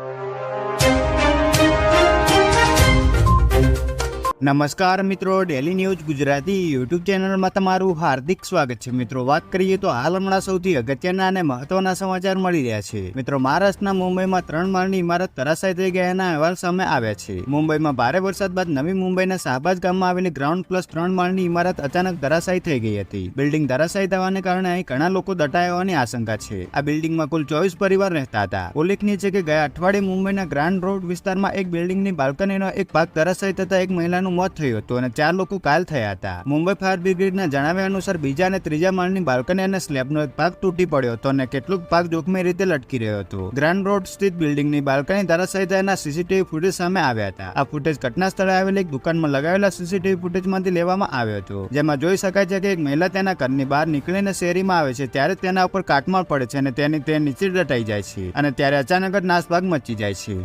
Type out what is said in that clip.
you. નમસ્કાર મિત્રો daily news Gujarati YouTube ચેનલમાં તમારું હાર્દિક સ્વાગત છે. મિત્રો, વાત કરીએ તો હાલ હમણાં સૌથી અગત્યના અને મહત્વના સમાચાર મળી રહ્યા છે. મિત્રો, મહારાષ્ટ્રના મુંબઈમાં ત્રણ માળની ઇમારત તરાશાય થઈ ગયાના અહેવાલ સામે આવ્યા છે. મુંબઈમાં ભારે વરસાદ બાદ નવી મુંબઈના શાહબાજ ગામમાં આવેલી ગ્રાઉન્ડ પ્લસ ત્રણ માળની ઇમારત અચાનક ધરાશાયી થઈ ગઈ હતી. બિલ્ડિંગ ધરાશાયી થવાને કારણે અહીં ઘણા લોકો દટાયા હોવાની આશંકા છે. આ બિલ્ડિંગમાં કુલ ચોવીસ પરિવાર રહેતા હતા. ઉલ્લેખનીય છે કે ગયા અઠવાડિયે મુંબઈના ગ્રાન્ડ રોડ વિસ્તારમાં એક બિલ્ડિંગની બાલ્કનીનો એક ભાગ ધરાશાયી થતા એક મહિલાનું મોત થયું હતું અને ચાર લોકો ઘાયલ થયા હતા. મુંબઈ ફાયર બ્રિગેડના જણાવ્યા અનુસાર બીજા અને ત્રીજા માળની બાલ્કની અને સ્લેબનો એક ભાગ તૂટી પડ્યો હતો અને કેટલોક ભાગ જોખમી રીતે લટકી રહ્યો હતો. ગ્રાન્ડ રોડ સ્થિત બિલ્ડિંગની બાલ્કની ધરાશાયી થયાના સીસીટીવી ફૂટેજ સામે આવ્યા હતા. આ ફૂટેજ ઘટના સ્થળે આવેલી એક દુકાનમાં લગાવેલા સીસીટીવી ફૂટેજમાંથી લેવામાં આવ્યો હતો. જેમાં જોઈ શકાય છે કે એક મહિલા તેના ઘરની બહાર નીકળીને શેરીમાં આવે છે ત્યારે તેના ઉપર કાટમાળ પડે છે અને તેની તે નીચે દટાઈ જાય છે અને ત્યારે અચાનક જ નાસભાગ મચી જાય છે.